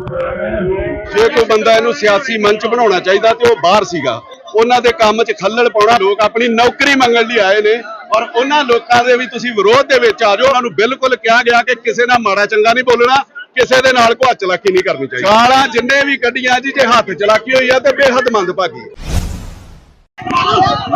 ਜੇ ਕੋਈ ਬੰਦਾ ਇਹਨੂੰ ਸਿਆਸੀ ਮੰਚ ਬਣਾਉਣਾ ਚਾਹੀਦਾ ਤੇ ਉਹ ਬਾਹਰ ਸੀਗਾ, ਉਹਨਾਂ ਦੇ ਕੰਮ 'ਚ ਖੱਲਲ ਪਾਉਣਾ, ਲੋਕ ਆਪਣੀ ਨੌਕਰੀ ਮੰਗਣ ਲਈ ਆਏ ਨੇ ਔਰ ਉਹਨਾਂ ਲੋਕਾਂ ਦੇ ਵੀ ਤੁਸੀਂ ਵਿਰੋਧ ਦੇ ਵਿੱਚ ਆ ਜਾਓ, ਉਹਨਾਂ ਨੂੰ ਬਿਲਕੁਲ ਕਿਹਾ ਗਿਆ ਕਿ ਕਿਸੇ ਨਾਲ ਮਾੜਾ ਚੰਗਾ ਨਹੀਂ ਬੋਲਣਾ, ਕਿਸੇ ਦੇ ਨਾਲ ਕੋਈ ਹੱਥ ਚਲਾਕੀ ਨਹੀਂ ਕਰਨੀ ਚਾਹੀਦੀ। ਗਾਲਾਂ ਜਿੰਨੇ ਵੀ ਕੱਢੀਆਂ ਜੀ, ਜੇ ਹੱਥ ਚਲਾਕੀ ਹੋਈ ਆ ਤੇ ਬੇਹੱਦ ਮੰਦਭਾਗੀ। ਭਗਵੰਤ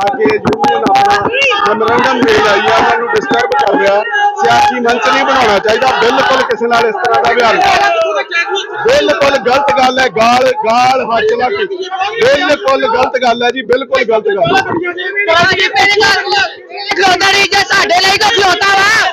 ਕੇ ਯੂਨੀਅਨ ਆਪਣਾ ਮੈਮੋਰੰਡਮ ਦੇ ਆਈ ਆ, ਉਹਨਾਂ ਨੂੰ ਡਿਸਟਰਬ ਕਰ ਰਿਹਾ। ਸਿਆਸੀ ਮੰਚ ਨਹੀਂ ਬਣਾਉਣਾ ਚਾਹੀਦਾ। ਬਿਲਕੁਲ ਕਿਸੇ ਨਾਲ ਇਸ ਤਰ੍ਹਾਂ ਦਾ ਵਿਹਾਰ ਨਹੀਂ। ਬਿਲਕੁਲ ਗਲਤ ਗੱਲ ਹੈ। ਗਾਲ ਗਾਲ ਹੱਥ ਲਾ ਕੇ। ਬਿਲਕੁਲ ਗਲਤ ਗੱਲ ਹੈ ਜੀ। ਬਿਲਕੁਲ ਗਲਤ ਗੱਲ ਹੈ। ਖਲੋਤਾ ਨਹੀਂ ਜੇ ਸਾਡੇ ਲਈ ਤਾਂ ਖਲੋਤਾ ਵਾ।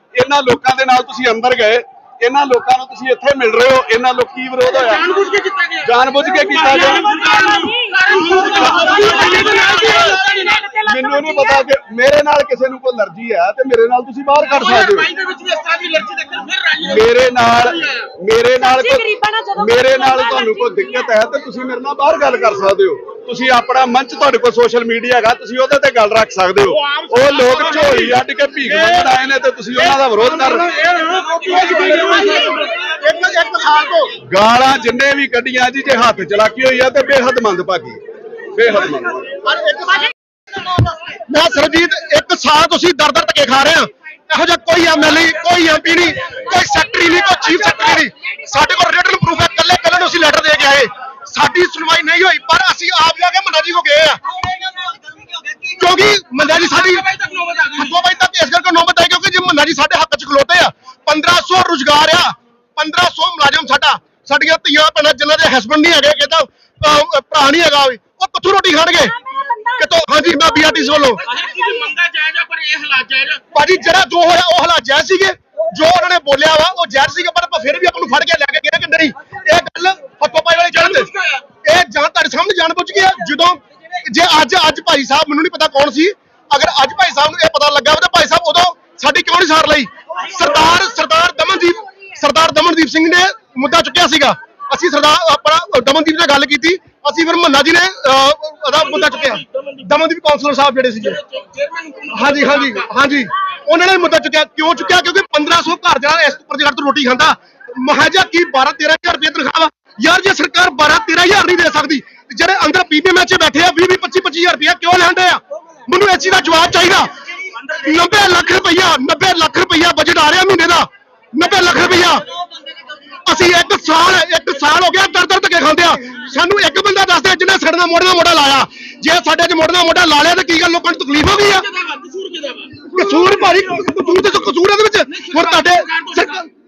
ਇਹਨਾਂ ਲੋਕਾਂ ਦੇ ਨਾਲ ਤੁਸੀਂ ਅੰਦਰ ਗਏ ਇਹਨਾਂ ਲੋਕਾਂ ਨੂੰ ਤੁਸੀਂ ਇੱਥੇ ਮਿਲ ਰਹੇ ਹੋ ਇਹਨਾਂ ਲੋਕ ਕੀ ਵਿਰੋਧ ਹੋਇਆ? ਜਾਣਬੁੱਝ ਕੇ ਕੀਤਾ ਗਿਆ। ਜਾਣਬੁੱਝ ਕੇ ਕੀਤਾ ਗਿਆ। ਮੈਨੂੰ ਨਹੀਂ ਪਤਾ ਕਿ ਮੇਰੇ ਨਾਲ ਕਿਸੇ ਨੂੰ ਕੋਈ ਅਲਰਜੀ ਹੈ ਤੇ ਮੇਰੇ ਨਾਲ ਤੁਸੀਂ ਬਾਹਰ ਕੱਢ ਸਕਦੇ ਹੋ। ਮੇਰੇ ਨਾਲ ਮੇਰੇ ਨਾਲ ਮੇਰੇ ਨਾਲ ਤੁਹਾਨੂੰ ਕੋਈ ਦਿੱਕਤ ਹੈ ਤੇ ਤੁਸੀਂ ਮੇਰੇ ਨਾਲ ਬਾਹਰ ਗੱਲ ਕਰ ਸਕਦੇ ਹੋ। ਤੁਸੀਂ ਆਪਣਾ ਮੰਚ ਤੁਹਾਡੇ ਕੋਲ ਸੋਸ਼ਲ ਮੀਡੀਆ ਹੈਗਾ ਤੁਸੀਂ ਉਹਦੇ ਤੇ ਗੱਲ ਰੱਖ ਸਕਦੇ ਹੋ। ਉਹ ਲੋਕ ਝੋਲੀ ਅੱਡ ਕੇ ਭੀਖ ਮੰਗਣ ਆਏ ਨੇ ਤੇ ਤੁਸੀਂ ਉਹਨਾਂ ਦਾ ਵਿਰੋਧ ਕਰ ਗਾਲਾਂ ਜਿੰਨੇ ਵੀ ਕੱਢੀਆਂ ਜੀ ਜੇ ਹੱਥ ਚਲਾਕੀ ਹੋਈ ਆ ਤੇ ਬੇਹੱਦ ਮੰਦਭਾਗੀ ਬੇਹੱਦ ਮੰਦਭਾਗੀ ਪਰ ਇੱਕ ਮੈਂ ਸਰਜੀਤ ਇੱਕ ਸਾਲ ਤੁਸੀਂ ਦਰ ਦਰ ਧੱਕੇ ਖਾ ਰਹੇ ਆ। ਇਹੋ ਜਿਹਾ ਕੋਈ ਐਮਐਲਏ ਕੋਈ ਐਮਪੀ ਨਹੀਂ ਕੋਈ ਸੈਕਟਰੀ ਨਹੀਂ ਕੋਈ ਚੀਫ ਸੈਕਟਰੀ ਨਹੀਂ। ਸਾਡੇ ਕੋਲ ਰਿਟਨ ਪ੍ਰੂਫ ਹੈ ਕੱਲੇ ਕੱਲੇ ਨੂੰ ਅਸੀਂ ਲੈਟਰ ਦੇ ਕੇ ਆਏ। ਸਾਡੀ ਸੁਣਵਾਈ ਨਹੀਂ ਹੋਈ ਪਰ ਅਸੀਂ ਆਪ ਜਾ ਕੇ ਮੰਨਾ ਜੀ ਕੋ ਗਏ ਆ। ਕਿਉਂਕਿ ਮੰਨਾ ਜੀ ਸਾਡੀ ਹੱਥੋਂ ਬਾਈ ਤੱਕ ਇਸ ਕਰਕੇ ਨੌਬਤ ਆਈ ਕਿਉਂਕਿ ਜੇ ਮੰਨਾ ਜੀ ਸਾਡੇ ਹੱਕ 'ਚ ਖਲੋਤੇ ਆ 1500 ਰੁਜ਼ਗਾਰ ਆ 1500 ਮੁਲਾਜ਼ਮ ਸਾਡਾ ਸਾਡੀਆਂ ਧੀਆਂ ਭੈਣਾਂ ਜਿਨ੍ਹਾਂ ਦੇ ਹਸਬੰਡ ਨਹੀਂ ਹੈਗੇ ਕਿਤਾ ਭਰਾ ਨਹੀਂ ਹੈਗਾ ਵੀ, ਉਹ ਕਿੱਥੋਂ ਰੋਟੀ ਖਾਣਗੇ? ਕਿਤੋਂ ਹਾਂਜੀ ਮੈਂ ਬੀਆਰਟੀਸ ਵੱਲੋਂ। ਭਾਜੀ ਜਿਹੜਾ ਜੋ ਹੋਇਆ ਉਹ ਹਾਲਾਤ ਜਾਇਜ਼ ਸੀਗੇ। ਜੋ ਉਹਨਾਂ ਨੇ ਬੋਲਿਆ ਵਾ ਉਹ ਜਾਇਜ਼ ਸੀਗਾ ਪਰ ਆਪਾਂ ਫਿਰ ਵੀ ਆਪਾਂ ਨੂੰ ਫੜ ਕੇ ਲੈ ਕੇ ਗਏ ਕਿ ਨਹੀਂ? ਇਹ ਗੱਲ ਹੱਥੋਂ ਪਾਈ ਵਾਲੀ ਜਾਣ ਇਹ ਜਾਂ ਤੁਹਾਡੇ ਸਾਹਮਣੇ ਜਾਣ ਬੁੱਝ ਗਿਆ ਜਦੋਂ ਜੇ ਅੱਜ ਅੱਜ ਭਾਈ ਸਾਹਿਬ ਮੈਨੂੰ ਨਹੀਂ ਪਤਾ ਕੌਣ ਸੀ। ਅਗਰ ਅੱਜ ਭਾਈ ਸਾਹਿਬ ਨੂੰ ਇਹ ਪਤਾ ਲੱਗਾ ਤਾਂ ਭਾਈ ਸਾਹਿਬ ਉਦੋਂ ਸਾਡੀ ਕਿਉਂ ਨਹੀਂ ਸਾਰ ਲਈ? ਸਰਦਾਰ ਸਰਦਾਰ ਦਮਨਦੀਪ ਸਰਦਾਰ ਦਮਨਦੀਪ ਸਿੰਘ ਨੇ ਮੁੱਦਾ ਚੁੱਕਿਆ ਸੀਗਾ। ਅਸੀਂ ਸਰਦਾਰ ਆਪਣਾ ਦਮਨਦੀਪ ਨਾਲ ਗੱਲ ਕੀਤੀ। ਅਸੀਂ ਫਿਰ ਮਹੱਲਾ ਜੀ ਨੇ ਅਹ, ਉਹਦਾ ਮੁੱਦਾ ਚੁੱਕਿਆ। ਦਮਨਦੀਪ ਕੌਂਸਲਰ ਸਾਹਿਬ ਜਿਹੜੇ ਸੀਗੇ। ਹਾਂਜੀ ਹਾਂਜੀ ਹਾਂਜੀ। ਉਹਨਾਂ ਨੇ ਮੁੱਦਾ ਚੁੱਕਿਆ। ਕਿਉਂ ਚੁੱਕਿਆ? ਕਿਉਂਕਿ 1500 ਘਰ ਜਿਹੜਾ ਇਸ ਉੱਪਰ ਜਿਹੜਾ ਤੋਂ ਰੋਟੀ ਖਾਂਦਾ ਮਹਾਜਾ ਕੀ 12 13000 ਰੁਪਏ ਤਨਖਾਹ ਵਾ? ਯਾਰ ਜੇ ਸਰਕਾਰ 12 13000 ਨਹੀਂ ਦੇ ਸਕਦੀ ਤੇ ਜਿਹੜੇ ਅੰਦਰ ਪੀਪੀਐਮ ਚ ਬੈਠੇ ਆ 20 20 25 25000 ਰੁਪਇਆ ਕਿਉਂ ਲੈਂਦੇ ਆ? ਮੈਨੂੰ ਇਸ ਚੀਜ਼ ਦਾ ਜਵਾਬ ਚਾਹੀਦਾ। 90 ਲੱਖ ਰੁਪਈਆ 90 ਲੱਖ ਰੁਪਈਆ ਬਜਟ ਆ ਰਿਹਾ ਮਹੀਨੇ ਦਾ। 90 ਲੱਖ ਰੁਪਈਆ। ਅਸੀਂ ਇੱਕ ਸਾਲ ਇੱਕ ਸਾਲ ਹੋ ਗਿਆ ਦਰ ਦਰ ਧੱਕੇ ਖਾਂਦੇ ਆ। ਸਾਨੂੰ ਇੱਕ ਬੰਦਾ ਦੱਸਦਾ ਜਿਹਨੇ ਸਾਡੇ ਨਾਲ ਮੋਢੇ ਨਾਲ ਮੋਢਾ ਲਾਇਆ। ਜੇ ਸਾਡੇ 'ਚ ਮੋਢੇ ਨਾਲ ਮੋਢਾ ਲਾ ਲਿਆ ਤਾਂ ਕੀ ਗੱਲ ਲੋਕਾਂ ਨੂੰ ਤਕਲੀਫ ਹੋ ਗਈ ਆ? ਕਸੂਰ ਕਿਹਦਾ ਕਸੂਰ ਭਾਰੀ, ਕਸੂਰ ਤੇ ਕਸੂਰ ਇਹਦੇ ਵਿੱਚ। ਹੁਣ ਤੁਹਾਡੇ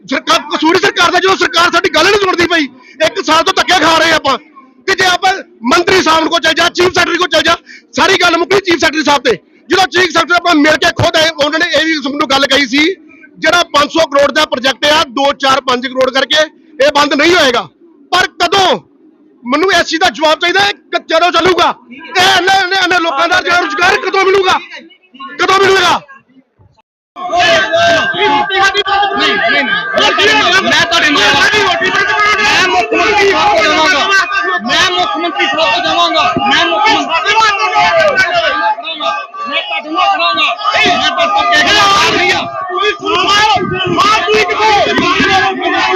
ਸਰਕਾਰ ਕਸੂਰ ਸਰਕਾਰ ਦਾ ਜਦੋਂ ਸਰਕਾਰ ਸਾਡੀ ਗੱਲ ਨਹੀਂ ਸੁਣਦੀ ਪਈ, ਇੱਕ ਸਾਲ ਤੋਂ ਧੱਕੇ ਖਾ ਰਹੇ ਆਪਾਂ। ਸਾਰੀ ਗੱਲ ਮੁੱਕੀ ਚੀਫ ਸੈਕਟਰੀ ਸਾਹਿਬ ਤੇ। ਜਦੋਂ ਚੀਫ ਸੈਕਟਰੀ ਆਪਾਂ ਮਿਲ ਕੇ ਖੁਦ ਆਏ, ਉਹਨਾਂ ਨੇ ਇਹ ਵੀ ਸਾਨੂੰ ਗੱਲ ਕਹੀ ਸੀ, ਜਿਹੜਾ 500 ਕਰੋੜ ਦਾ ਪ੍ਰੋਜੈਕਟ ਆ 2 4 5 ਕਰੋੜ ਕਰਕੇ ਇਹ ਬੰਦ ਨਹੀਂ ਹੋਏਗਾ। ਪਰ ਕਦੋਂ? ਮੈਨੂੰ ਇਸ ਚੀਜ਼ ਦਾ ਜਵਾਬ ਚਾਹੀਦਾ ਹੈ ਕਦੋਂ ਚੱਲੂਗਾ? ਇਹ ਇਹਨੇ ਇਹਨੇ- ਲੋਕਾਂ ਦਾ ਜਿਹੜਾ ਰੁਜ਼ਗਾਰ ਕਦੋਂ ਮਿਲੂਗਾ? ਕਦੋਂ ਮਿਲੂਗਾ? ਮੈਂ ਤੁਹਾਡੇ ਨਾਲ ਮੈਂ ਮੁੱਖ ਮੰਤਰੀ ਸਾਹਿਬ ਕੋਲ ਜਾਵਾਂਗਾ। ਮੈਂ ਮੁੱਖ ਮੰਤਰੀ ਸਾਹਿਬ ਕੋਲ ਜਾਵਾਂਗਾ। ਮੈਂ ਤੂੰ ਖੜਾਗਾ ਮੈਂ ਤਾਂ ਪੱਕੇ ਖੜਾ ਆ ਰਹੀ ਆ। ਤੂੰ ਵੀ ਮਾਰ ਮਾਰ ਤੂੰ ਕਿਤੇ। ਮਾਰ